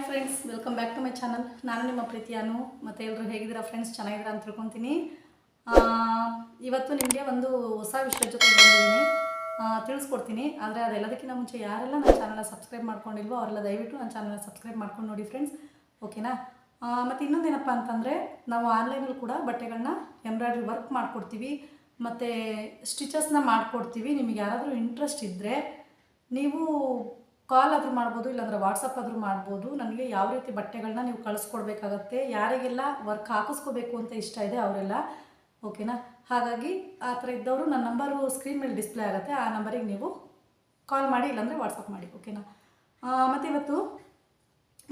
Hi friends welcome back to my channel ನಾನು ನಿಮ್ಮ ಪ್ರೀತಿಯಾನು ಮತ್ತು ಎಲ್ಲರೂ ಹೇಗಿದ್ದೀರಾ ಫ್ರೆಂಡ್ಸ್ ಚೆನ್ನಾಗಿದ್ದೀರಾ ಅಂತ ತಿಳ್ಕೊತೀನಿ. ಇವತ್ತು ನಿಮಗೆ ಒಂದು ಹೊಸ ವಿಷಯದ ಜೊತೆ ಬಂದಿದ್ದೀನಿ. ತಿಳಿಸ್ಕೊಡ್ತೀನಿ. ಆದರೆ ಅದೆಲ್ಲದಕ್ಕಿಂತ ಮುಂಚೆ ಯಾರೆಲ್ಲ ನನ್ನ ಚಾನಲ್ನ ಸಬ್ಸ್ಕ್ರೈಬ್ ಮಾಡ್ಕೊಂಡಿಲ್ವೋ ಅವರೆಲ್ಲ ದಯವಿಟ್ಟು ನನ್ನ ಚಾನಲ್ನ ಸಬ್ಸ್ಕ್ರೈಬ್ ಮಾಡ್ಕೊಂಡು ನೋಡಿ ಫ್ರೆಂಡ್ಸ್ ಓಕೆನಾ ಮತ್ತು ಇನ್ನೊಂದೇನಪ್ಪ ಅಂತಂದರೆ, ನಾವು ಆನ್ಲೈನಲ್ಲಿ ಕೂಡ ಬಟ್ಟೆಗಳನ್ನ ಎಂಬ್ರಾಯ್ಡ್ರಿ ವರ್ಕ್ ಮಾಡಿಕೊಡ್ತೀವಿ. ಮತ್ತು ಸ್ಟಿಚಸ್ನ ಮಾಡಿಕೊಡ್ತೀವಿ. ನಿಮಗೆ ಯಾರಾದರೂ ಇಂಟ್ರೆಸ್ಟ್ ಇದ್ದರೆ ನೀವು ಕಾಲ್ ಆದರೂ ಮಾಡ್ಬೋದು, ಇಲ್ಲಾಂದರೆ ವಾಟ್ಸಪ್ ಆದರೂ ಮಾಡ್ಬೋದು. ನನಗೆ ಯಾವ ರೀತಿ ಬಟ್ಟೆಗಳನ್ನ ನೀವು ಕಳಿಸ್ಕೊಡ್ಬೇಕಾಗತ್ತೆ, ಯಾರಿಗೆಲ್ಲ ವರ್ಕ್ ಹಾಕಿಸ್ಕೋಬೇಕು ಅಂತ ಇಷ್ಟ ಇದೆ ಅವರೆಲ್ಲ ಓಕೆನಾ ಹಾಗಾಗಿ ಆ ಥರ ಇದ್ದವರು ನನ್ನ ನಂಬರು ಸ್ಕ್ರೀನ್ ಮೇಲೆ ಡಿಸ್ಪ್ಲೇ ಆಗುತ್ತೆ, ಆ ನಂಬರಿಗೆ ನೀವು ಕಾಲ್ ಮಾಡಿ, ಇಲ್ಲಾಂದರೆ ವಾಟ್ಸಪ್ ಮಾಡಿ ಓಕೆನಾ ಮತ್ತು ಇವತ್ತು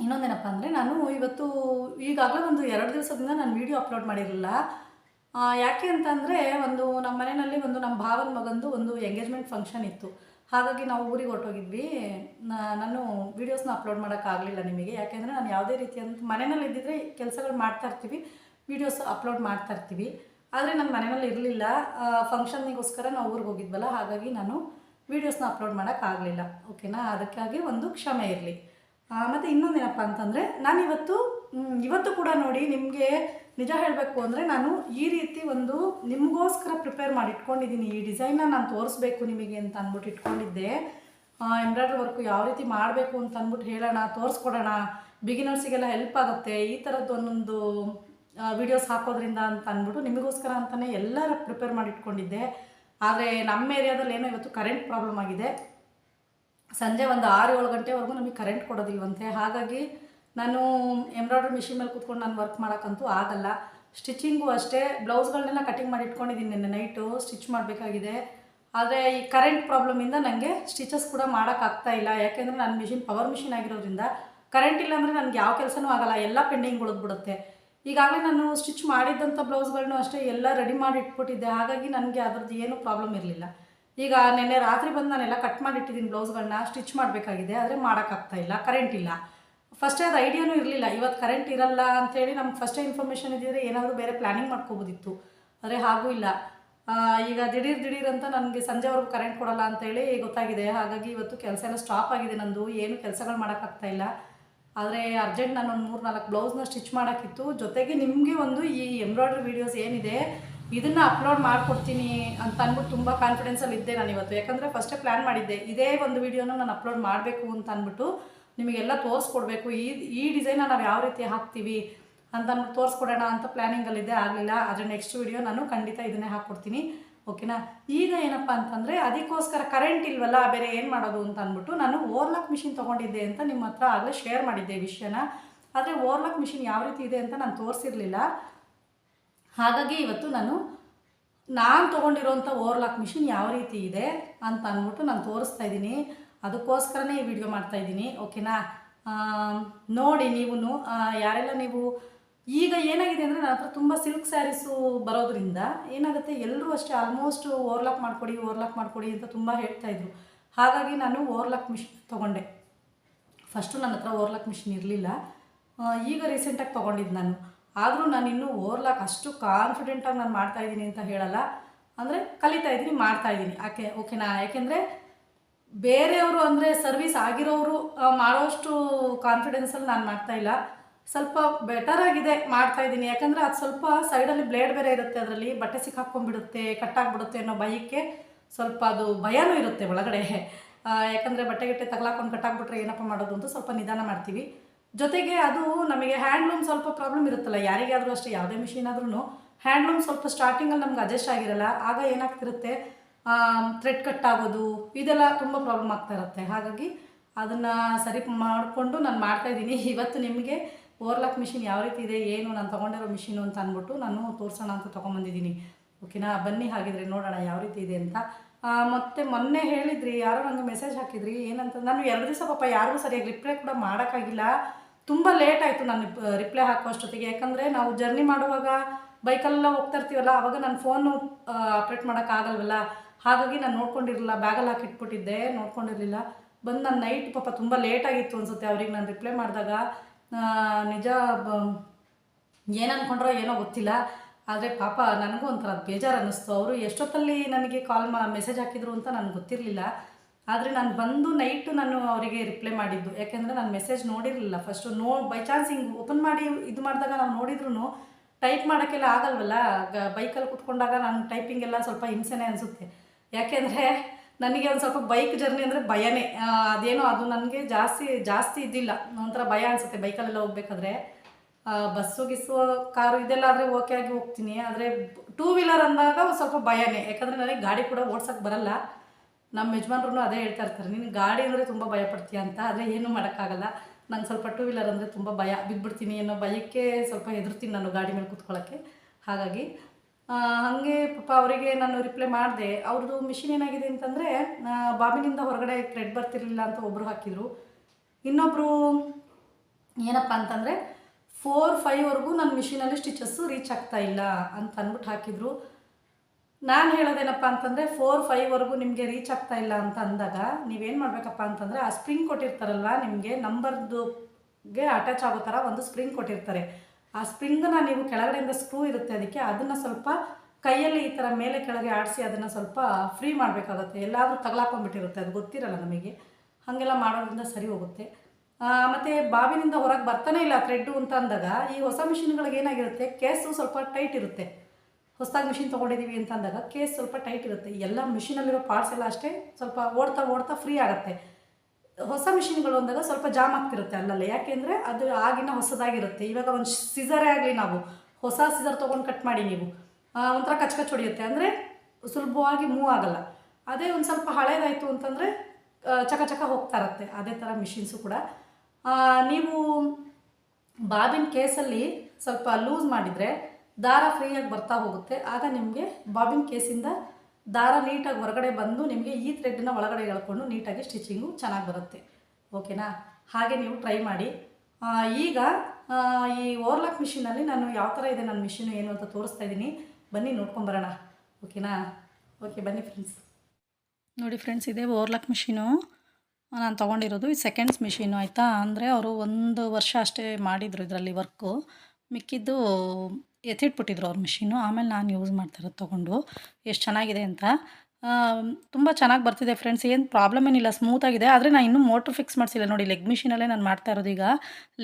ಇನ್ನೊಂದೇನಪ್ಪ ಅಂದರೆ ನಾನು ಇವತ್ತು ಈಗಾಗಲೇ ಒಂದು ಎರಡು ದಿವಸದಿಂದ ನಾನು ವೀಡಿಯೋ ಅಪ್ಲೋಡ್ ಮಾಡಿರಲಿಲ್ಲ. ಯಾಕೆ ಅಂತಂದರೆ ಒಂದು ನಮ್ಮ ಮನೆಯಲ್ಲಿ ಒಂದು ನಮ್ಮ ಭಾವನ ಮಗಂದು ಒಂದು ಎಂಗೇಜ್ಮೆಂಟ್ ಫಂಕ್ಷನ್ ಇತ್ತು. ಹಾಗಾಗಿ ನಾವು ಊರಿಗೆ ಹೊರಟೋಗಿದ್ವಿ. ನಾನು ವೀಡಿಯೋಸ್ನ ಅಪ್ಲೋಡ್ ಮಾಡೋಕ್ಕಾಗಲಿಲ್ಲ ನಿಮಗೆ. ಯಾಕೆಂದರೆ ನಾನು ಯಾವುದೇ ರೀತಿಯಂತ ಮನೆಯಲ್ಲಿ ಇದ್ದಿದ್ರೆ ಕೆಲಸಗಳು ಮಾಡ್ತಾ ಇರ್ತೀವಿ. ವೀಡಿಯೋಸ್ ಅಪ್ಲೋಡ್ ಮಾಡ್ತಾ ಇರ್ತೀವಿ. ಆದರೆ ನಾನು ಮನೆಯಲ್ಲಿ ಇರಲಿಲ್ಲ. ಫಂಕ್ಷನ್ನಿಗೋಸ್ಕರ ನಾವು ಊರಿಗೆ ಹೋಗಿದ್ವಲ್ಲ, ಹಾಗಾಗಿ ನಾನು ವೀಡಿಯೋಸ್ನ ಅಪ್ಲೋಡ್ ಮಾಡೋಕ್ಕಾಗಲಿಲ್ಲ ಓಕೆನಾ ಅದಕ್ಕಾಗಿ ಒಂದು ಕ್ಷಮೆ ಇರಲಿ. ಮತ್ತು ಇನ್ನೊಂದೇನಪ್ಪ ಅಂತಂದರೆ ನಾನು ಇವತ್ತು ಇವತ್ತು ಕೂಡ ನೋಡಿ ನಿಮಗೆ ನಿಜ ಹೇಳಬೇಕು ಅಂದರೆ ನಾನು ಈ ರೀತಿ ಒಂದು ನಿಮಗೋಸ್ಕರ ಪ್ರಿಪೇರ್ ಮಾಡಿ ಇಟ್ಕೊಂಡಿದ್ದೀನಿ. ಈ ಡಿಸೈನ್ನ ನಾನು ತೋರಿಸ್ಬೇಕು ನಿಮಗೆ ಅಂತ ಅಂದ್ಬಿಟ್ಟು ಇಟ್ಕೊಂಡಿದ್ದೆ. ಎಂಬ್ರಾಯ್ಡ್ರಿ ವರ್ಕು ಯಾವ ರೀತಿ ಮಾಡಬೇಕು ಅಂತ ಅಂದ್ಬಿಟ್ಟು ಹೇಳೋಣ, ತೋರಿಸ್ಕೊಡೋಣ. ಬಿಗಿನರ್ಸಿಗೆಲ್ಲ ಹೆಲ್ಪ್ ಆಗುತ್ತೆ. ಈ ಥರದ್ದು ಒಂದೊಂದು ವಿಡಿಯೋಸ್ ಹಾಕೋದ್ರಿಂದ ಅಂತ ಅಂದ್ಬಿಟ್ಟು ನಿಮಗೋಸ್ಕರ ಅಂತಲೇ ಎಲ್ಲರ ಪ್ರಿಪೇರ್ ಮಾಡಿ ಇಟ್ಕೊಂಡಿದ್ದೆ. ಆದರೆ ನಮ್ಮ ಏರಿಯಾದಲ್ಲಿ ಏನೋ ಇವತ್ತು ಕರೆಂಟ್ ಪ್ರಾಬ್ಲಮ್ ಆಗಿದೆ. ಸಂಜೆ ಒಂದು ಆರು ಏಳು ಗಂಟೆವರೆಗೂ ನಮಗೆ ಕರೆಂಟ್ ಕೊಡೋದಿಲ್ವಂತೆ. ಹಾಗಾಗಿ ನಾನು ಎಂಬ್ರಾಯ್ಡ್ರಿ ಮಿಷಿನ್ ಮೇಲೆ ಕೂತ್ಕೊಂಡು ನಾನು ವರ್ಕ್ ಮಾಡೋಕ್ಕಂತೂ ಆಗಲ್ಲ. ಸ್ಟಿಚಿಂಗು ಅಷ್ಟೇ. ಬ್ಲೌಸ್ಗಳನ್ನೆಲ್ಲ ಕಟಿಂಗ್ ಮಾಡಿ ಇಟ್ಕೊಂಡಿದ್ದೀನಿ ನಿನ್ನೆ ನೈಟು ಸ್ಟಿಚ್ ಮಾಡಬೇಕಾಗಿದೆ. ಆದರೆ ಈ ಕರೆಂಟ್ ಪ್ರಾಬ್ಲಮಿಂದ ನನಗೆ ಸ್ಟಿಚಸ್ ಕೂಡ ಮಾಡೋಕ್ಕಾಗ್ತಾ ಇಲ್ಲ. ಯಾಕೆಂದರೆ ನನ್ನ ಮಿಷಿನ್ ಪವರ್ ಮಿಷಿನ್ ಆಗಿರೋದ್ರಿಂದ ಕರೆಂಟ್ ಇಲ್ಲ ಅಂದರೆ ನನಗೆ ಯಾವ ಕೆಲಸನೂ ಆಗಲ್ಲ. ಎಲ್ಲ ಪೆಂಡಿಂಗ್ ಉಳಿದ್ಬಿಡುತ್ತೆ. ಈಗಾಗಲೇ ನಾನು ಸ್ಟಿಚ್ ಮಾಡಿದ್ದಂಥ ಬ್ಲೌಸ್ಗಳನ್ನು ಅಷ್ಟೇ ಎಲ್ಲ ರೆಡಿ ಮಾಡಿ ಇಟ್ಬಿಟ್ಟಿದ್ದೆ. ಹಾಗಾಗಿ ನನಗೆ ಅದ್ರದ್ದು ಏನೂ ಪ್ರಾಬ್ಲಮ್ ಇರಲಿಲ್ಲ. ಈಗ ನಿನ್ನೆ ರಾತ್ರಿ ಬಂದು ನಾನೆಲ್ಲ ಕಟ್ ಮಾಡಿಟ್ಟಿದ್ದೀನಿ ಬ್ಲೌಸ್ಗಳನ್ನ ಸ್ಟಿಚ್ ಮಾಡಬೇಕಾಗಿದೆ. ಆದರೆ ಮಾಡೋಕ್ಕಾಗ್ತಾ ಇಲ್ಲ. ಕರೆಂಟ್ ಇಲ್ಲ. ಫಸ್ಟೇ ಅದು ಐಡಿಯಾನೂ ಇರಲಿಲ್ಲ. ಇವತ್ತು ಕರೆಂಟ್ ಇರಲ್ಲ ಅಂಥೇಳಿ ನಮ್ಗೆ ಫಸ್ಟೇ ಇನ್ಫಾರ್ಮೇಷನ್ ಇದ್ದಿದ್ರೆ ಏನಾದರೂ ಬೇರೆ ಪ್ಲ್ಯಾನಿಂಗ್ ಮಾಡ್ಕೋಬೋದಿತ್ತು. ಆದರೆ ಹಾಗೂ ಇಲ್ಲ. ಈಗ ದಿಢೀರ್ ದಿಢೀರ್ ಅಂತ ನನಗೆ ಸಂಜೆವರೆಗೂ ಕರೆಂಟ್ ಕೊಡಲ್ಲ ಅಂತೇಳಿ ಗೊತ್ತಾಗಿದೆ. ಹಾಗಾಗಿ ಇವತ್ತು ಕೆಲಸ ಎಲ್ಲ ಸ್ಟಾಪ್ ಆಗಿದೆ ನಂದು. ಏನು ಕೆಲಸಗಳು ಮಾಡೋಕ್ಕಾಗ್ತಾ ಇಲ್ಲ. ಆದರೆ ಅರ್ಜೆಂಟ್ ನಾನು ಒಂದು ಮೂರು ನಾಲ್ಕು ಬ್ಲೌಸ್ನ ಸ್ಟಿಚ್ ಮಾಡೋಕ್ಕಿತ್ತು ಜೊತೆಗೆ ನಿಮಗೆ ಒಂದು ಈ ಎಂಬ್ರಾಯ್ಡ್ರಿ ವೀಡಿಯೋಸ್ ಏನಿದೆ, ಇದನ್ನು ಅಪ್ಲೋಡ್ ಮಾಡಿಕೊಡ್ತೀನಿ ಅಂತ ಅಂದ್ಬಿಟ್ಟು ತುಂಬ ಕಾನ್ಫಿಡೆನ್ಸಲ್ಲಿ ಇದ್ದೆ ನಾನು ಇವತ್ತು ಯಾಕಂದರೆ ಫಸ್ಟೇ ಪ್ಲ್ಯಾನ್ ಮಾಡಿದ್ದೆ. ಇದೇ ಒಂದು ವೀಡಿಯೋನ ನಾನು ಅಪ್ಲೋಡ್ ಮಾಡಬೇಕು ಅಂತ ಅಂದ್ಬಿಟ್ಟು ನಿಮಗೆಲ್ಲ ತೋರಿಸ್ಕೊಡ್ಬೇಕು. ಈ ಈ ಡಿಸೈನ ನಾವು ಯಾವ ರೀತಿ ಹಾಕ್ತೀವಿ ಅಂತ ತೋರಿಸ್ಕೊಡೋಣ ಅಂತ ಪ್ಲ್ಯಾನಿಂಗಲ್ಲಿದ್ದೆ ಆಗಲಿಲ್ಲ. ಆದರೆ ನೆಕ್ಸ್ಟ್ ವೀಡಿಯೋ ನಾನು ಖಂಡಿತ ಇದನ್ನೇ ಹಾಕ್ಕೊಡ್ತೀನಿ. ಓಕೆನಾ? ಈಗ ಏನಪ್ಪ ಅಂತಂದರೆ ಅದಕ್ಕೋಸ್ಕರ ಕರೆಂಟ್ ಇಲ್ವಲ್ಲ, ಬೇರೆ ಏನು ಮಾಡೋದು ಅಂತ ಅಂದ್ಬಿಟ್ಟು ನಾನು ಓವರ್ಲಾಕ್ ಮಿಷಿನ್ ತೊಗೊಂಡಿದ್ದೆ ಅಂತ ನಿಮ್ಮ ಹತ್ರ ಆಗಲೇ ಶೇರ್ ಮಾಡಿದ್ದೆ ವಿಷಯನ. ಆದರೆ ಓರ್ಲಾಕ್ ಮಿಷಿನ್ ಯಾವ ರೀತಿ ಇದೆ ಅಂತ ನಾನು ತೋರಿಸಿರಲಿಲ್ಲ. ಹಾಗಾಗಿ ಇವತ್ತು ನಾನು ನಾನು ತೊಗೊಂಡಿರೋಂಥ ಓವರ್ಲಾಕ್ ಮಿಷಿನ್ ಯಾವ ರೀತಿ ಇದೆ ಅಂತ ಅಂದ್ಬಿಟ್ಟು ನಾನು ತೋರಿಸ್ತಾ ಇದ್ದೀನಿ. ಅದಕ್ಕೋಸ್ಕರನೇ ಈ ವಿಡಿಯೋ ಮಾಡ್ತಾ ಇದ್ದೀನಿ, ಓಕೆನಾ? ನೋಡಿ ನೀವು ಯಾರೆಲ್ಲ ನೀವು, ಈಗ ಏನಾಗಿದೆ ಅಂದರೆ ನನ್ನ ಹತ್ರ ತುಂಬ ಸಿಲ್ಕ್ ಸ್ಯಾರೀಸು ಬರೋದ್ರಿಂದ ಏನಾಗುತ್ತೆ ಎಲ್ಲರೂ ಅಷ್ಟೇ ಆಲ್ಮೋಸ್ಟ್ ಓವರ್ಲಾಕ್ ಮಾಡಿಕೊಡಿ ಓವರ್ಲಾಕ್ ಮಾಡಿಕೊಡಿ ಅಂತ ತುಂಬ ಹೇಳ್ತಾಯಿದ್ರು ಹಾಗಾಗಿ ನಾನು ಓವರ್ಲಾಕ್ ಮಿಷಿನ್ ತೊಗೊಂಡೆ. ಫಸ್ಟು ನನ್ನ ಹತ್ರ ಓವರ್ಲಾಕ್ ಮಿಷಿನ್ ಇರಲಿಲ್ಲ. ಈಗ ರೀಸೆಂಟಾಗಿ ತೊಗೊಂಡಿದ್ದು ನಾನು. ಆದರೂ ನಾನು ಇನ್ನೂ ಓವರ್ಲಾಕ್ ಅಷ್ಟು ಕಾನ್ಫಿಡೆಂಟಾಗಿ ನಾನು ಮಾಡ್ತಾಯಿದ್ದೀನಿ ಅಂತ ಹೇಳಲ್ಲ. ಅಂದರೆ ಕಲಿತಾ ಇದ್ದೀನಿ ಮಾಡ್ತಾಯಿದ್ದೀನಿ ಯಾಕೆ, ಓಕೆನಾ? ಯಾಕೆಂದರೆ ಬೇರೆಯವರು ಅಂದರೆ ಸರ್ವಿಸ್ ಆಗಿರೋರು ಮಾಡೋಷ್ಟು ಕಾನ್ಫಿಡೆನ್ಸಲ್ಲಿ ನಾನು ಮಾಡ್ತಾ ಇಲ್ಲ. ಸ್ವಲ್ಪ ಬೆಟರ್ ಆಗಿದೆ ಮಾಡ್ತಾ ಇದ್ದೀನಿ. ಯಾಕಂದರೆ ಅದು ಸ್ವಲ್ಪ ಸೈಡಲ್ಲಿ ಬ್ಲೇಡ್ ಬೇರೆ ಇರುತ್ತೆ ಅದರಲ್ಲಿ. ಬಟ್ಟೆ ಸಿಕ್ಕಾಕೊಂಡ್ಬಿಡುತ್ತೆ, ಕಟ್ಟಾಗ್ಬಿಡುತ್ತೆ ಅನ್ನೋ ಭಯಕ್ಕೆ ಸ್ವಲ್ಪ ಅದು ಭಯನೂ ಇರುತ್ತೆ ಒಳಗಡೆ. ಯಾಕಂದರೆ ಬಟ್ಟೆ ಗಿಟ್ಟೆ ತಗ್ಲಾಕೊಂಡು ಕಟ್ಟಾಕ್ಬಿಟ್ರೆ ಏನಪ್ಪ ಮಾಡೋದು ಅಂತ ಸ್ವಲ್ಪ ನಿಧಾನ ಮಾಡ್ತೀವಿ. ಜೊತೆಗೆ ಅದು ನಮಗೆ ಹ್ಯಾಂಡ್ಲೂಮ್ ಸ್ವಲ್ಪ ಪ್ರಾಬ್ಲಮ್ ಇರುತ್ತಲ್ಲ, ಯಾರಿಗಾದರೂ ಅಷ್ಟೇ, ಯಾವುದೇ ಮಿಷಿನ್ ಆದ್ರೂ ಹ್ಯಾಂಡ್ಲೂಮ್ ಸ್ವಲ್ಪ ಸ್ಟಾರ್ಟಿಂಗಲ್ಲಿ ನಮ್ಗೆ ಅಡ್ಜಸ್ಟ್ ಆಗಿರಲ್ಲ. ಆಗ ಏನಾಗ್ತಿರುತ್ತೆ? ಥ್ರೆಡ್ ಕಟ್ ಆಗೋದು, ಇದೆಲ್ಲ ತುಂಬ ಪ್ರಾಬ್ಲಮ್ ಆಗ್ತಾ ಇರುತ್ತೆ. ಹಾಗಾಗಿ ಅದನ್ನು ಸರಿ ಮಾಡಿಕೊಂಡು ನಾನು ಮಾಡ್ತಾ ಇದ್ದೀನಿ. ಇವತ್ತು ನಿಮಗೆ ಓವರ್ಲಾಕ್ ಮಿಷಿನ್ ಯಾವ ರೀತಿ ಇದೆ, ಏನು, ನಾನು ತೊಗೊಂಡಿರೋ ಮಿಷಿನು ಅಂತ ಅಂದ್ಬಿಟ್ಟು ನಾನು ತೋರಿಸೋಣ ಅಂತ ತೊಗೊಂಬಂದಿದ್ದೀನಿ. ಓಕೆನಾ ಬನ್ನಿ ಹಾಗಿದ್ರೆ ನೋಡೋಣ ಯಾವ ರೀತಿ ಇದೆ ಅಂತ. ಮತ್ತೆ ಮೊನ್ನೆ ಹೇಳಿದ್ರಿ, ಯಾರೋ ನನಗೆ ಮೆಸೇಜ್ ಹಾಕಿದ್ರಿ, ಏನಂತ, ನಾನು ಎರಡು ದಿವಸ ಪಾಪ ಯಾರಿಗೂ ಸರಿಯಾಗಿ ರಿಪ್ಲೈ ಕೂಡ ಮಾಡೋಕ್ಕಾಗಿಲ್ಲ. ತುಂಬ ಲೇಟ್ ಆಯಿತು ನಾನು, ರಿಪ್ಲೈ ಹಾಕೋಷ್ಟೊತ್ತಿಗೆ ಯಾಕಂದರೆ ನಾವು ಜರ್ನಿ ಮಾಡುವಾಗ ಬೈಕಲ್ಲೆಲ್ಲ ಹೋಗ್ತಾ ಇರ್ತೀವಲ್ಲ ಆವಾಗ ನನ್ನ ಫೋನು ಆಪ್ರೇಟ್ ಮಾಡೋಕ್ಕಾಗಲ್ವಲ್ಲ? ಹಾಗಾಗಿ ನಾನು ನೋಡ್ಕೊಂಡಿರಲಿಲ್ಲ, ಬ್ಯಾಗಲ್ಲಿ ಹಾಕಿಟ್ಬಿಟ್ಟಿದ್ದೆ ನೋಡ್ಕೊಂಡಿರಲಿಲ್ಲ. ಬಂದು ನಾನು ನೈಟ್ ಪಾಪ ತುಂಬ ಲೇಟಾಗಿತ್ತು ಅನ್ಸುತ್ತೆ ಅವ್ರಿಗೆ ನಾನು ರಿಪ್ಲೈ ಮಾಡಿದಾಗ. ನಿಜ ಏನು ಅಂದ್ಕೊಂಡ್ರೋ ಏನೋ ಗೊತ್ತಿಲ್ಲ. ಆದರೆ ಪಾಪ ನನಗೂ ಒಂಥರ ಬೇಜಾರು ಅನ್ನಿಸ್ತು. ಅವರು ಎಷ್ಟೊತ್ತಲ್ಲಿ ನನಗೆ ಕಾಲ್ ಮಾ ಮೆಸೇಜ್ ಹಾಕಿದ್ರು ಅಂತ ನನಗೆ ಗೊತ್ತಿರಲಿಲ್ಲ. ಆದರೆ ನಾನು ಬಂದು ನೈಟು ನಾನು ಅವರಿಗೆ ರಿಪ್ಲೈ ಮಾಡಿದ್ದು. ಯಾಕೆಂದರೆ ನಾನು ಮೆಸೇಜ್ ನೋಡಿರಲಿಲ್ಲ. ಫಸ್ಟು ನೋ ಬೈ ಚಾನ್ಸ್ ಹಿಂಗೆ ಓಪನ್ ಮಾಡಿ ಇದು ಮಾಡಿದಾಗ ನಾವು ನೋಡಿದ್ರು ಟೈಪ್ ಮಾಡೋಕ್ಕೆಲ್ಲ ಆಗಲ್ವಲ್ಲ? ಬೈಕಲ್ಲಿ ಕುತ್ಕೊಂಡಾಗ ನಾನು ಟೈಪಿಂಗ್ ಎಲ್ಲ ಸ್ವಲ್ಪ ಹಿಂಸೆನೇ ಅನಿಸುತ್ತೆ. ಯಾಕೆಂದರೆ ನನಗೆ ಒಂದು ಸ್ವಲ್ಪ ಬೈಕ್ ಜರ್ನಿ ಅಂದರೆ ಭಯನೇ. ಅದೇನೋ ಅದು ನನಗೆ ಜಾಸ್ತಿ ಜಾಸ್ತಿ ಇದ್ದಿಲ್ಲ. ಒಂಥರ ಭಯ ಅನಿಸುತ್ತೆ ಬೈಕಲ್ಲೆಲ್ಲ ಹೋಗ್ಬೇಕಾದ್ರೆ. ಬಸ್ಸು, ಗಿಸ್ಸು, ಕಾರು ಇದೆಲ್ಲ ಆದರೆ ಓಕೆ ಆಗಿ ಹೋಗ್ತೀನಿ. ಆದರೆ ಟೂ ವೀಲರ್ ಅಂದಾಗ ಸ್ವಲ್ಪ ಭಯನೇ. ಯಾಕಂದರೆ ನನಗೆ ಗಾಡಿ ಕೂಡ ಓಡ್ಸೋಕ್ಕೆ ಬರಲ್ಲ. ನಮ್ಮ ಯಜಮಾನ್ರು ಅದೇ ಹೇಳ್ತಾ ಇರ್ತಾರೆ. ನೀನು ಗಾಡಿ ಅಂದರೆ ತುಂಬ ಭಯಪಡ್ತೀಯ ಅಂತ. ಆದರೆ ಏನೂ ಮಾಡೋಕ್ಕಾಗಲ್ಲ. ನಂಗೆ ಸ್ವಲ್ಪ ಟೂ ವೀಲರ್ ಅಂದರೆ ತುಂಬ ಭಯ ಬಿದ್ದುಬಿಡ್ತೀನಿ ಅನ್ನೋ ಭಯಕ್ಕೆ ಸ್ವಲ್ಪ ಹೆದರ್ತೀನಿ ನಾನು ಗಾಡಿ ಮೇಲೆ ಕೂತ್ಕೊಳ್ಳೋಕ್ಕೆ ಹಾಗಾಗಿ ಹಾಗೆ ಪಾಪ ಅವರಿಗೆ ನಾನು ರಿಪ್ಲೈ ಮಾಡಿದೆ ಅವ್ರದ್ದು ಮಿಷಿನ್ ಏನಾಗಿದೆ ಅಂತಂದರೆ ಬಾಬಿನಿಂದ ಹೊರಗಡೆ ಥ್ರೆಡ್ ಬರ್ತಿರಲಿಲ್ಲ ಅಂತ ಒಬ್ಬರು ಹಾಕಿದರು. ಇನ್ನೊಬ್ಬರು ಏನಪ್ಪ ಅಂತಂದರೆ ಫೋರ್ ಫೈವ್ವರೆಗೂ ನನ್ನ ಮಿಷಿನಲ್ಲಿ ಸ್ಟಿಚಸ್ಸು ರೀಚ್ ಆಗ್ತಾ ಇಲ್ಲ ಅಂತ ಅಂದ್ಬಿಟ್ಟು ಹಾಕಿದರು. ನಾನು ಹೇಳೋದೇನಪ್ಪ ಅಂತಂದರೆ ಫೋರ್ ಫೈವ್ವರೆಗೂ ನಿಮಗೆ ರೀಚ್ ಆಗ್ತಾ ಇಲ್ಲ ಅಂತ ಅಂದಾಗ ನೀವೇನು ಮಾಡಬೇಕಪ್ಪ ಅಂತಂದರೆ ಆ ಸ್ಪ್ರಿಂಗ್ ಕೊಟ್ಟಿರ್ತಾರಲ್ವ ನಿಮಗೆ ನಂಬರ್ದುಗೆ ಅಟ್ಯಾಚ್ ಆಗೋ ಥರ ಒಂದು ಸ್ಪ್ರಿಂಗ್ ಕೊಟ್ಟಿರ್ತಾರೆ ಆ ಸ್ಪ್ರಿಂಗನ್ನ ನೀವು ಕೆಳಗಡೆಯಿಂದ ಸ್ಕ್ರೂ ಇರುತ್ತೆ ಅದಕ್ಕೆ ಅದನ್ನು ಸ್ವಲ್ಪ ಕೈಯಲ್ಲಿ ಈ ಥರ ಮೇಲೆ ಕೆಳಗೆ ಆಡಿಸಿ ಅದನ್ನು ಸ್ವಲ್ಪ ಫ್ರೀ ಮಾಡಬೇಕಾಗುತ್ತೆ. ಎಲ್ಲಾದರೂ ತಗಲಾಕೊಂಡ್ಬಿಟ್ಟಿರುತ್ತೆ, ಅದು ಗೊತ್ತಿರಲ್ಲ ನಮಗೆ. ಹಾಗೆಲ್ಲ ಮಾಡೋದ್ರಿಂದ ಸರಿ ಹೋಗುತ್ತೆ. ಮತ್ತು ಬಾವಿನಿಂದ ಹೊರಗೆ ಬರ್ತಾನೆ ಇಲ್ಲ ಥ್ರೆಡ್ಡು ಅಂತ ಅಂದಾಗ ಈ ಹೊಸ ಮಿಷಿನ್ಗಳಿಗೆ ಏನಾಗಿರುತ್ತೆ? ಕೇಸು ಸ್ವಲ್ಪ ಟೈಟ್ ಇರುತ್ತೆ. ಹೊಸದಾಗಿ ಮಿಷಿನ್ ತೊಗೊಂಡಿದ್ದೀವಿ ಅಂತ ಅಂದಾಗ ಕೇಸ್ ಸ್ವಲ್ಪ ಟೈಟ್ ಇರುತ್ತೆ. ಎಲ್ಲ ಮಿಷಿನಲ್ಲಿರೋ ಪಾರ್ಟ್ಸ್ ಎಲ್ಲ ಅಷ್ಟೇ ಸ್ವಲ್ಪ ಓಡ್ತಾ ಓಡ್ತಾ ಫ್ರೀ ಆಗುತ್ತೆ. ಹೊಸ ಮಿಷಿನ್ಗಳು ಅಂದಾಗ ಸ್ವಲ್ಪ ಜಾಮ್ ಆಗ್ತಿರುತ್ತೆ ಅಲ್ಲಲ್ಲ. ಯಾಕೆಂದರೆ ಅದು ಆಗಿನ ಹೊಸದಾಗಿರುತ್ತೆ. ಇವಾಗ ಒಂದು ಸಿಸರೇ ಆಗಲಿ ನಾವು. ಹೊಸ ಸಿಸರ್ ತೊಗೊಂಡು ಕಟ್ ಮಾಡಿ ನೀವು. ಒಂಥರ ಕಚ್ ಕಚ್ ಹೊಡಿಯುತ್ತೆ. ಅಂದರೆ ಸುಲಭವಾಗಿ ಮೂವ್ ಆಗಲ್ಲ. ಅದೇ ಒಂದು ಸ್ವಲ್ಪ ಹಳೇದಾಯಿತು ಅಂತಂದರೆ ಚಕ ಚಕ ಹೋಗ್ತಾ ಇರುತ್ತೆ. ಅದೇ ಥರ ಮಿಷಿನ್ಸು ಕೂಡ. ನೀವು ಬಾಬಿನ ಕೇಸಲ್ಲಿ ಸ್ವಲ್ಪ ಲೂಸ್ ಮಾಡಿದರೆ ದಾರ ಫ್ರೀಯಾಗಿ ಬರ್ತಾ ಹೋಗುತ್ತೆ. ಆಗ ನಿಮಗೆ ಬಾಬಿನ್ ಕೇಸಿಂದ ದಾರ ನೀಟಾಗಿ ಹೊರಗಡೆ ಬಂದು ನಿಮಗೆ ಈ ಥ್ರೆಡ್ನ ಒಳಗಡೆ ಎಳ್ಕೊಂಡು ನೀಟಾಗಿ ಸ್ಟಿಚಿಂಗು ಚೆನ್ನಾಗಿ ಬರುತ್ತೆ. ಓಕೆನಾ? ಹಾಗೆ ನೀವು ಟ್ರೈ ಮಾಡಿ. ಈಗ ಈ ಓರ್ಲಾಕ್ ಮಿಷಿನಲ್ಲಿ ನಾನು ಯಾವ ಥರ ಇದೆ ನನ್ನ ಮಿಷಿನು ಏನು ಅಂತ ತೋರಿಸ್ತಾ ಇದ್ದೀನಿ. ಬನ್ನಿ ನೋಡ್ಕೊಂಬರೋಣ ಓಕೆನಾ? ಓಕೆ, ಬನ್ನಿ ಫ್ರೆಂಡ್ಸ್. ನೋಡಿ ಫ್ರೆಂಡ್ಸ್, ಇದೆ ಓವರ್ಲಾಕ್ ಮಿಷಿನು. ನಾನು ತೊಗೊಂಡಿರೋದು ಈ ಸೆಕೆಂಡ್ಸ್ ಮಿಷಿನು, ಆಯಿತಾ? ಅಂದರೆ ಅವರು ಒಂದು ವರ್ಷ ಅಷ್ಟೇ ಮಾಡಿದರು ಇದರಲ್ಲಿ ವರ್ಕು. ಮಿಕ್ಕಿದ್ದು ಎತ್ತಿಟ್ಬಿಟ್ಟಿದ್ರು ಅವ್ರ ಮಿಷಿನು ಆಮೇಲೆ ನಾನು ಯೂಸ್ ಮಾಡ್ತಿರೋದು ತೊಗೊಂಡು. ಎಷ್ಟು ಚೆನ್ನಾಗಿದೆ ಅಂತ. ತುಂಬ ಚೆನ್ನಾಗಿ ಬರ್ತಿದೆ ಫ್ರೆಂಡ್ಸ್ ಏನು ಪ್ರಾಬ್ಲಮ್ ಏನಿಲ್ಲ ಸ್ಮೂತಾಗಿದೆ ಆದರೆ ನಾನು ಇನ್ನೂ ಮೋಟ್ರ್ ಫಿಕ್ಸ್ ಮಾಡಿಸಿಲ್ಲ. ನೋಡಿ ಲೆಗ್ ಮಿಷಿನಲ್ಲೇ ನಾನು ಮಾಡ್ತಾ ಇರೋದು ಈಗ.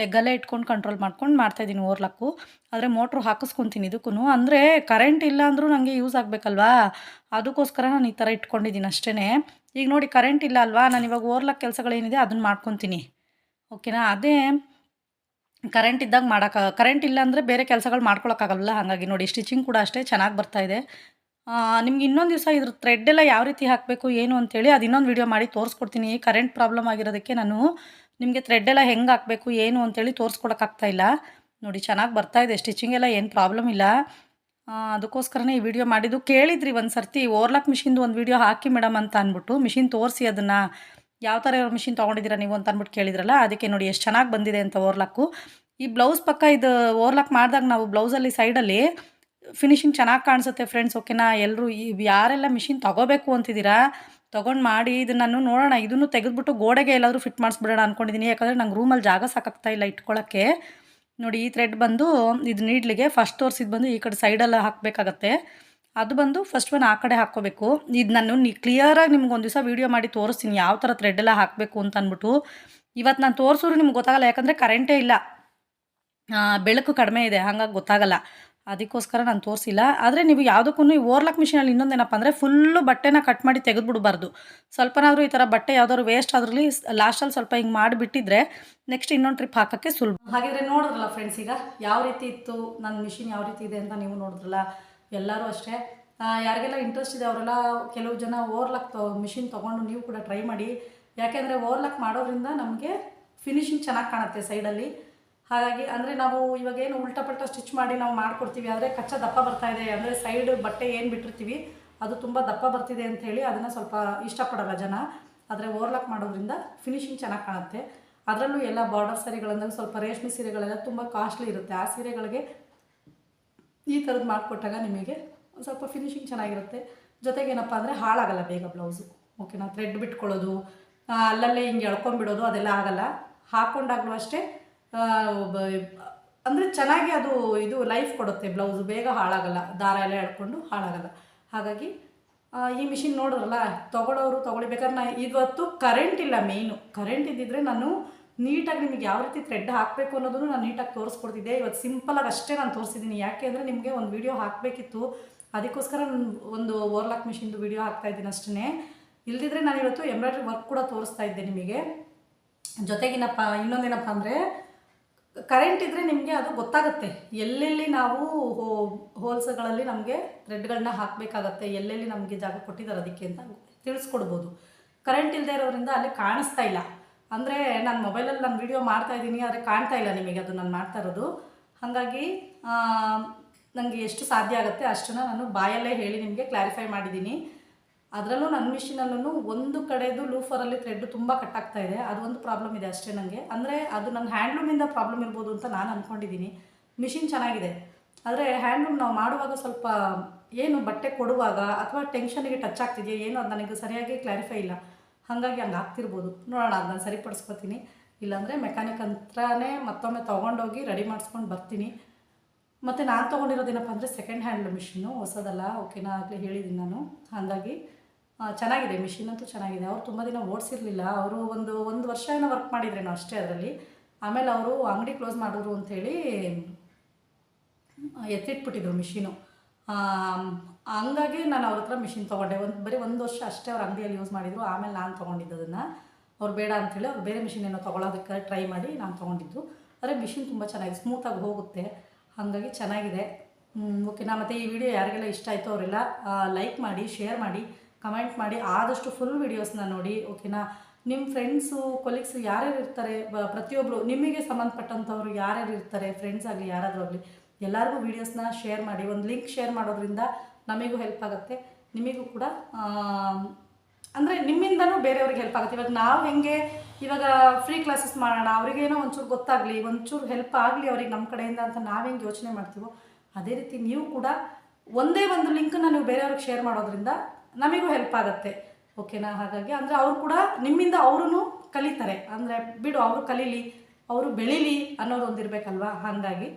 ಲೆಗ್ಗಲ್ಲೇ ಇಟ್ಕೊಂಡು ಕಂಟ್ರೋಲ್ ಮಾಡ್ಕೊಂಡು ಮಾಡ್ತಾಯಿದ್ದೀನಿ ಓರ್ಲಕ್ಕು. ಆದರೆ ಮೋಟ್ರು ಹಾಕಿಸ್ಕೊತೀನಿ ಇದಕ್ಕೂ ಅಂದರೆ ಕರೆಂಟ್ ಇಲ್ಲ ಅಂದರೂ ನನಗೆ ಯೂಸ್ ಆಗಬೇಕಲ್ವಾ? ಅದಕ್ಕೋಸ್ಕರ ನಾನು ಈ ಥರ ಇಟ್ಕೊಂಡಿದ್ದೀನಿ ಅಷ್ಟೇ ಈಗ ನೋಡಿ ಕರೆಂಟ್ ಇಲ್ಲ ಅಲ್ವಾ? ನಾನು ಇವಾಗ ಓರ್ಲಕ್ ಕೆಲಸಗಳೇನಿದೆ ಅದನ್ನು ಮಾಡ್ಕೊತೀನಿ. ಓಕೆನಾ ಅದೇ ಕರೆಂಟ್ ಇದ್ದಾಗ ಮಾಡೋಕ್ಕ ಕರೆಂಟ್ ಇಲ್ಲ ಅಂದರೆ ಬೇರೆ ಕೆಲಸಗಳು ಮಾಡ್ಕೊಳಕ್ಕಾಗಲ್ಲ. ಹಾಗಾಗಿ ನೋಡಿ ಸ್ಟಿಚಿಂಗ್ ಕೂಡ ಅಷ್ಟೇ ಚೆನ್ನಾಗಿ ಬರ್ತಾಯಿದೆ ನಿಮ್ಗೆ ಇನ್ನೊಂದು ದಿವಸ ಇದ್ರ ಥ್ರೆಡ್ ಎಲ್ಲ ಯಾವ ರೀತಿ ಹಾಕಬೇಕು, ಏನು ಅಂತೇಳಿ ಅದು ಇನ್ನೊಂದು ವಿಡಿಯೋ ಮಾಡಿ ತೋರಿಸ್ಕೊಡ್ತೀನಿ. ಕರೆಂಟ್ ಪ್ರಾಬ್ಲಮ್ ಆಗಿರೋದಕ್ಕೆ ನಾನು ನಿಮಗೆ ಥ್ರೆಡ್ ಎಲ್ಲ ಹೆಂಗೆ ಹಾಕಬೇಕು, ಏನು ಅಂತೇಳಿ ಇಲ್ಲ. ನೋಡಿ, ಚೆನ್ನಾಗಿ ಬರ್ತಾಯಿದೆ ಸ್ಟಿಚಿಂಗ್ ಎಲ್ಲ ಏನು ಪ್ರಾಬ್ಲಮ್ ಇಲ್ಲ. ಅದಕ್ಕೋಸ್ಕರನೇ ಈ ವಿಡಿಯೋ ಮಾಡಿದ್ದು ಕೇಳಿದ್ರಿ ಒಂದು ಸರ್ತಿ ಓರ್ಲಾಕ್ ಮಿಷಿನ್ದು ಒಂದು ವಿಡಿಯೋ ಹಾಕಿ ಮೇಡಮ್ ಅಂತ ಅಂದ್ಬಿಟ್ಟು ಮಿಷಿನ್ ತೋರಿಸಿ ಅದನ್ನು. ಯಾವ ಥರ ಮಿಷಿನ್ ತೊಗೊಂಡಿದ್ದೀರಾ ನೀವು ಅಂತ ಅಂದ್ಬಿಟ್ಟು ಕೇಳಿದ್ರಲ್ಲ, ಅದಕ್ಕೆ ನೋಡಿ ಎಷ್ಟು ಚೆನ್ನಾಗಿ ಬಂದಿದೆ ಅಂತ ಓರ್ಲಾಕು ಈ ಬ್ಲೌಸ್ ಪಕ್ಕ ಇದು ಓರ್ಲಾಕ್ ಮಾಡಿದಾಗ ನಾವು ಬ್ಲೌಸಲ್ಲಿ ಸೈಡಲ್ಲಿ ಫಿನಿಶಿಂಗ್ ಚೆನ್ನಾಗಿ ಕಾಣಿಸುತ್ತೆ ಫ್ರೆಂಡ್ಸ್ ಓಕೆನಾ ಎಲ್ಲರೂ ಈ ಯಾರೆಲ್ಲ ಮಿಷಿನ್ ತೊಗೋಬೇಕು ಅಂತಿದ್ದೀರಾ, ತೊಗೊಂಡು ಮಾಡಿ ಇದನ್ನು ನಾನು ನೋಡೋಣ. ಇದನ್ನು ತೆಗೆದುಬಿಟ್ಟು ಗೋಡೆಗೆ ಎಲ್ಲಾದರೂ ಫಿಟ್ ಮಾಡಿಸ್ಬಿಡೋಣ ಅಂದ್ಕೊಂಡಿದ್ದೀನಿ ಯಾಕಂದರೆ ನಂಗೆ ರೂಮಲ್ಲಿ ಜಾಗ ಸಾಕಾಗ್ತಾ ಇಲ್ಲ ಇಟ್ಕೊಳ್ಳೋಕ್ಕೆ ನೋಡಿ, ಈ ಥ್ರೆಡ್ ಬಂದು ಇದು ನೀಡ್ಲಿಗೆ ಫಸ್ಟ್ ತೋರಿಸಿದ್ದು ಬಂದು ಈ ಕಡೆ ಸೈಡೆಲ್ಲ ಹಾಕಬೇಕಾಗತ್ತೆ. ಅದು ಬಂದು ಫಸ್ಟ್ ಒನ್ ಆ ಕಡೆ ಹಾಕ್ಕೋಬೇಕು. ಇದು ನಾನು ನೀ ಕ್ಲಿಯರಾಗಿ ನಿಮ್ಗೆ ಒಂದು ದಿವಸ ವೀಡಿಯೋ ಮಾಡಿ ತೋರಿಸ್ತೀನಿ ಯಾವ ಥರ ಥ್ರೆಡ್ ಎಲ್ಲ ಹಾಕಬೇಕು ಅಂತ ಅಂದ್ಬಿಟ್ಟು. ಇವತ್ತು ನಾನು ತೋರಿಸಿದ್ರು ನಿಮ್ಗೆ ಗೊತ್ತಾಗಲ್ಲ, ಯಾಕಂದರೆ ಕರೆಂಟೇ ಇಲ್ಲ. ಬೆಳಕು ಕಡಿಮೆ ಇದೆ, ಹಾಗಾಗಿ ಗೊತ್ತಾಗಲ್ಲ. ಅದಕ್ಕೋಸ್ಕರ ನಾನು ತೋರಿಸಿಲ್ಲ. ಆದರೆ ನೀವು ಯಾವುದಕ್ಕೂ ಈ ಓರ್ಲಾಕ್ ಮಿಷಿನಲ್ಲಿ ಇನ್ನೊಂದೇನಪ್ಪ ಅಂದರೆ ಫುಲ್ಲು ಬಟ್ಟೆನ ಕಟ್ ಮಾಡಿ ತೆಗೆದುಬಿಡಬಾರ್ದು. ಸ್ವಲ್ಪನಾದರೂ ಈ ಥರ ಬಟ್ಟೆ ಯಾವ್ದಾದ್ರು ವೇಸ್ಟ್ ಆದ್ರಲ್ಲಿ ಲಾಸ್ಟಲ್ಲಿ ಸ್ವಲ್ಪ ಹಿಂಗೆ ಮಾಡಿಬಿಟ್ಟಿದ್ರೆ ನೆಕ್ಸ್ಟ್ ಇನ್ನೊಂದು ಟ್ರಿಪ್ ಹಾಕೋಕ್ಕೆ ಸುಲಭ. ಹಾಗಿದ್ರೆ ನೋಡಿದ್ರಲ್ಲ ಫ್ರೆಂಡ್ಸ್ ಈಗ, ಯಾವ ರೀತಿ ಇತ್ತು? ನನ್ನ ಮಿಷಿನ್ ಯಾವ ರೀತಿ ಇದೆ ಅಂತ ನೀವು ನೋಡಿದ್ರಲ್ಲ? ಎಲ್ಲರೂ ಅಷ್ಟೇ. ಯಾರಿಗೆಲ್ಲ ಇಂಟ್ರೆಸ್ಟ್ ಇದೆ ಅವರೆಲ್ಲ ಕೆಲವು ಜನ ಓವರ್ಲಾಕ್ ತೊ ಮಿಷಿನ್ ತೊಗೊಂಡು ನೀವು ಕೂಡ ಟ್ರೈ ಮಾಡಿ. ಯಾಕೆಂದರೆ ಓವರ್ಲಾಕ್ ಮಾಡೋದ್ರಿಂದ ನಮಗೆ ಫಿನಿಶಿಂಗ್ ಚೆನ್ನಾಗಿ ಕಾಣುತ್ತೆ ಸೈಡಲ್ಲಿ ಹಾಗಾಗಿ ಅಂದರೆ ನಾವು ಇವಾಗ ಏನು ಸ್ಟಿಚ್ ಮಾಡಿ ನಾವು ಮಾಡ್ಕೊಡ್ತೀವಿ, ಆದರೆ ಕಚ್ಚಾ ದಪ್ಪ ಬರ್ತಾ ಇದೆ. ಅಂದರೆ ಸೈಡ್ ಬಟ್ಟೆ ಏನು ಬಿಟ್ಟಿರ್ತೀವಿ, ಅದು ತುಂಬ ದಪ್ಪ ಬರ್ತಿದೆ ಅಂತ ಹೇಳಿ ಅದನ್ನು ಸ್ವಲ್ಪ ಇಷ್ಟಪಡೋಲ್ಲ ಜನ. ಆದರೆ ಓವರ್ಲಾಕ್ ಮಾಡೋದ್ರಿಂದ ಫಿನಿಶಿಂಗ್ ಚೆನ್ನಾಗಿ ಕಾಣುತ್ತೆ. ಅದರಲ್ಲೂ ಎಲ್ಲ ಬಾರ್ಡರ್ ಸೀರೆಗಳಂದಾಗ ಸ್ವಲ್ಪ ರೇಷ್ಮೆ ಸೀರೆಗಳೆಲ್ಲ ತುಂಬ ಕಾಸ್ಟ್ಲಿ ಇರುತ್ತೆ. ಆ ಸೀರೆಗಳಿಗೆ ಈ ಥರದ್ದು ಮಾಡಿಕೊಟ್ಟಾಗ ನಿಮಗೆ ಒಂದು ಸ್ವಲ್ಪ ಫಿನಿಶಿಂಗ್ ಚೆನ್ನಾಗಿರುತ್ತೆ. ಜೊತೆಗೆ ಏನಪ್ಪ ಅಂದರೆ ಹಾಳಾಗಲ್ಲ ಬೇಗ ಬ್ಲೌಸು ಓಕೆನಾ ಥ್ರೆಡ್ ಬಿಟ್ಕೊಳ್ಳೋದು ಅಲ್ಲಲ್ಲೇ ಹಿಂಗೆ ಎಳ್ಕೊಂಬಿಡೋದು ಅದೆಲ್ಲ ಆಗಲ್ಲ. ಹಾಕ್ಕೊಂಡಾಗಲೂ ಅಷ್ಟೇ ಅಂದರೆ ಚೆನ್ನಾಗಿ ಅದು ಇದು ಲೈಫ್ ಕೊಡುತ್ತೆ ಬ್ಲೌಸು ಬೇಗ ಹಾಳಾಗಲ್ಲ. ದಾರ ಎಲ್ಲ ಎಳ್ಕೊಂಡು ಹಾಳಾಗಲ್ಲ. ಹಾಗಾಗಿ ಈ ಮಿಷಿನ್ ನೋಡಿದ್ರಲ್ಲ, ತೊಗೊಳೋರು ತೊಗೊಳ್ಬೇಕಾದ್ರೆ ನಾ ಇವತ್ತು ಕರೆಂಟ್ ಇಲ್ಲ ಮೇಯ್ನು ಕರೆಂಟ್ ಇದ್ದಿದ್ರೆ ನಾನು ನೀಟಾಗಿ ನಿಮಗೆ ಯಾವ ರೀತಿ ಥ್ರೆಡ್ ಹಾಕಬೇಕು ಅನ್ನೋದನ್ನು ನಾನು ನೀಟಾಗಿ ತೋರಿಸ್ಕೊಡ್ತಿದ್ದೆ. ಇವತ್ತು ಸಿಂಪಲಾಗಿ ಅಷ್ಟೇ ನಾನು ತೋರಿಸಿದ್ದೀನಿ. ಯಾಕೆ ಅಂದರೆ ನಿಮಗೆ ಒಂದು ವಿಡಿಯೋ ಹಾಕಬೇಕಿತ್ತು. ಅದಕ್ಕೋಸ್ಕರ ನಾನು ಒಂದು ಓರ್ಲಾಕ್ ಮಿಷಿನ್ದು ವೀಡಿಯೋ ಹಾಕ್ತಾ ಇದ್ದೀನಿ ಅಷ್ಟೇ ಇಲ್ದಿದ್ರೆ ನಾನು ಇವತ್ತು ಎಂಬ್ರಾಯ್ಡ್ರಿ ವರ್ಕ್ ಕೂಡ ತೋರಿಸ್ತಾ ಇದ್ದೆ ನಿಮಗೆ. ಜೊತೆಗಿನಪ್ಪ ಇನ್ನೊಂದೇನಪ್ಪ ಅಂದರೆ ಕರೆಂಟ್ ಇದ್ದರೆ ನಿಮಗೆ ಅದು ಗೊತ್ತಾಗುತ್ತೆ. ಎಲ್ಲೆಲ್ಲಿ ನಾವು ಹೋಲ್ಸ್ಗಳಲ್ಲಿ ನಮಗೆ ಥ್ರೆಡ್ಗಳನ್ನ ಹಾಕಬೇಕಾಗತ್ತೆ. ಎಲ್ಲೆಲ್ಲಿ ನಮಗೆ ಜಾಗ ಕೊಟ್ಟಿದ್ದಾರೆ ಅದಕ್ಕೆ ಅಂತ ತಿಳಿಸ್ಕೊಡ್ಬೋದು. ಕರೆಂಟ್ ಇಲ್ಲದೆ ಇರೋದ್ರಿಂದ ಅಲ್ಲಿ ಕಾಣಿಸ್ತಾ ಇಲ್ಲ. ಅಂದರೆ ನಾನು ಮೊಬೈಲಲ್ಲಿ ನಾನು ವಿಡಿಯೋ ಮಾಡ್ತಾ ಇದ್ದೀನಿ, ಆದರೆ ಕಾಣ್ತಾ ಇಲ್ಲ ನಿಮಗೆ ಅದು ನಾನು ಮಾಡ್ತಾ ಇರೋದು. ಹಾಗಾಗಿ ನನಗೆ ಎಷ್ಟು ಸಾಧ್ಯ ಆಗುತ್ತೆ ಅಷ್ಟನ್ನು ನಾನು ಬಾಯಲ್ಲೇ ಹೇಳಿ ನಿಮಗೆ ಕ್ಲಾರಿಫೈ ಮಾಡಿದ್ದೀನಿ. ಅದರಲ್ಲೂ ನನ್ನ ಮಿಷಿನಲ್ಲೂ ಒಂದು ಕಡೆದು ಲೂಫರಲ್ಲಿ ಥ್ರೆಡ್ ತುಂಬ ಕಟ್ಟಾಗ್ತಾ ಇದೆ. ಅದು ಒಂದು ಪ್ರಾಬ್ಲಮ್ ಇದೆ ಅಷ್ಟೇ ನನಗೆ ಅಂದರೆ ಅದು ನನ್ನ ಹ್ಯಾಂಡ್ಲೂಮಿಂದ ಪ್ರಾಬ್ಲಮ್ ಇರ್ಬೋದು ಅಂತ ನಾನು ಅಂದ್ಕೊಂಡಿದ್ದೀನಿ ಮಿಷಿನ್ ಚೆನ್ನಾಗಿದೆ. ಆದರೆ ಹ್ಯಾಂಡ್ಲೂಮ್ ನಾವು ಮಾಡುವಾಗ ಸ್ವಲ್ಪ ಏನು ಬಟ್ಟೆ ಕೊಡುವಾಗ ಅಥವಾ ಟೆನ್ಷನಿಗೆ ಟಚ್ ಆಗ್ತಿದೆಯಾ, ಏನು ಅದು ನನಗೆ ಸರಿಯಾಗಿ ಕ್ಲಾರಿಫೈ ಇಲ್ಲ. ಹಾಗಾಗಿ ಹಂಗೆ ಆಗ್ತಿರ್ಬೋದು. ನೋಡೋಣ, ಅದನ್ನು ನಾನು ಸರಿಪಡಿಸ್ಕೊತೀನಿ. ಇಲ್ಲಾಂದರೆ ಮೆಕ್ಯಾನಿಕ್ ಹತ್ರನೇ ಮತ್ತೊಮ್ಮೆ ತೊಗೊಂಡೋಗಿ ರೆಡಿ ಮಾಡಿಸ್ಕೊಂಡು ಬರ್ತೀನಿ. ಮತ್ತು ನಾನು ತೊಗೊಂಡಿರೋದೇನಪ್ಪ ಅಂದರೆ ಸೆಕೆಂಡ್ ಹ್ಯಾಂಡ್ ಮಿಷಿನು ಹೊಸದಲ್ಲ ಓಕೆನಾ ಆಗಲೇ ಹೇಳಿದ್ದೀನಿ ನಾನು. ಹಾಗಾಗಿ ಚೆನ್ನಾಗಿದೆ ಮಿಷಿನ್ ಅಂತೂ ಚೆನ್ನಾಗಿದೆ. ಅವ್ರು ತುಂಬ ದಿನ ಓಡಿಸಿರಲಿಲ್ಲ. ಅವರು ಒಂದು ಒಂದು ವರ್ಷ ಏನೋ ವರ್ಕ್ ಮಾಡಿದ್ರೇನೋ ಅಷ್ಟೇ ಅದರಲ್ಲಿ. ಆಮೇಲೆ ಅವರು ಅಂಗಡಿ ಕ್ಲೋಸ್ ಮಾಡಿದ್ರು ಅಂಥೇಳಿ ಎತ್ತಿಟ್ಬಿಟ್ಟಿದ್ರು ಮಿಷಿನು ಹಂಗಾಗಿ ನಾನು ಅವ್ರ ಹತ್ರ ಮಿಷಿನ್ ತೊಗೊಂಡೆ. ಒಂದು, ಬರೀ ಒಂದು ವರ್ಷ ಅಷ್ಟೇ ಅವ್ರು ಅಂಗಡಿಯಲ್ಲಿ ಯೂಸ್ ಮಾಡಿದ್ರು. ಆಮೇಲೆ ನಾನು ತೊಗೊಂಡಿದ್ದು ಅದನ್ನು ಅವ್ರು ಬೇಡ ಅಂತೇಳಿ ಅವ್ರು ಬೇರೆ ಮಿಷಿನ್ ಏನೋ ತೊಗೊಳೋದಕ್ಕೆ ಟ್ರೈ ಮಾಡಿ ನಾನು ತೊಗೊಂಡಿದ್ದು. ಆದರೆ ಮಿಷಿನ್ ತುಂಬ ಚೆನ್ನಾಗಿದೆ. ಸ್ಮೂತಾಗಿ ಹೋಗುತ್ತೆ. ಹಾಗಾಗಿ ಚೆನ್ನಾಗಿದೆ. ಓಕೆನಾ ಮತ್ತು ಈ ವಿಡಿಯೋ ಯಾರಿಗೆಲ್ಲ ಇಷ್ಟ ಆಯಿತು ಅವರೆಲ್ಲ ಲೈಕ್ ಮಾಡಿ ಶೇರ್ ಮಾಡಿ ಕಮೆಂಟ್ ಮಾಡಿ, ಆದಷ್ಟು ಫುಲ್ ವೀಡಿಯೋಸ್ನ ನೋಡಿ ಓಕೆನಾ ನಿಮ್ಮ ಫ್ರೆಂಡ್ಸು ಕೊಲೀಗ್ಸು ಯಾರ್ಯಾರು ಇರ್ತಾರೆ? ಪ್ರತಿಯೊಬ್ಬರು ನಿಮಗೆ ಸಂಬಂಧಪಟ್ಟಂಥವ್ರು ಯಾರ್ಯಾರು ಇರ್ತಾರೆ? ಫ್ರೆಂಡ್ಸ್ ಆಗಲಿ, ಯಾರಾದರೂ ಆಗಲಿ ಎಲ್ಲರಿಗೂ ವೀಡಿಯೋಸ್ನ ಶೇರ್ ಮಾಡಿ, ಒಂದು ಲಿಂಕ್ ಶೇರ್ ಮಾಡೋದ್ರಿಂದ ನಮಗೂ ಹೆಲ್ಪ್ ಆಗುತ್ತೆ. ನಿಮಗೂ ಕೂಡ ಅಂದರೆ ನಿಮ್ಮಿಂದನೂ ಬೇರೆಯವ್ರಿಗೆ ಹೆಲ್ಪ್ ಆಗುತ್ತೆ. ಇವಾಗ ನಾವು ಹೆಂಗೆ, ಇವಾಗ ಫ್ರೀ ಕ್ಲಾಸಸ್ ಮಾಡೋಣ, ಅವ್ರಿಗೇನೋ ಒಂಚೂರು ಗೊತ್ತಾಗಲಿ, ಒಂಚೂರು ಹೆಲ್ಪ್ ಆಗಲಿ ಅವ್ರಿಗೆ ನಮ್ಮ ಕಡೆಯಿಂದ ಅಂತ ನಾವು ಹೆಂಗೆ ಯೋಚನೆ ಮಾಡ್ತೀವೋ, ಅದೇ ರೀತಿ ನೀವು ಕೂಡ ಒಂದೇ ಒಂದು ಲಿಂಕನ್ನು ನೀವು ಬೇರೆಯವ್ರಿಗೆ ಶೇರ್ ಮಾಡೋದ್ರಿಂದ ನಮಗೂ ಹೆಲ್ಪ್ ಆಗುತ್ತೆ. ಓಕೆನಾ ಹಾಗಾಗಿ ಅಂದರೆ ಅವರು ಕೂಡ ನಿಮ್ಮಿಂದ ಅವರು ಕಲಿತಾರೆ. ಅಂದರೆ ಬಿಡು, ಅವರು ಕಲೀಲಿ, ಅವರು ಬೆಳೀಲಿ ಅನ್ನೋದು ಒಂದು ಇರಬೇಕಲ್ವಾ ಹಾಗಾಗಿ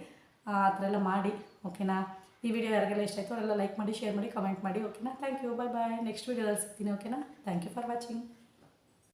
ಆ ಥರ ಎಲ್ಲ ಮಾಡಿ, ಓಕೆನಾ? ಈ ವಿಡಿಯೋ ಯಾರಿಗೆಲ್ಲ ಇಷ್ಟ ಆಯಿತು ಅವರೆಲ್ಲ ಲೈಕ್ ಮಾಡಿ ಶೇರ್ ಮಾಡಿ ಕಮೆಂಟ್ ಮಾಡಿ, ಓಕೆನಾ? Thank you bye bye next ವೀಡಿಯೋದಲ್ಲಿ ಸಿಗ್ತೀನಿ, ಓಕೆನಾ? Thank you for watching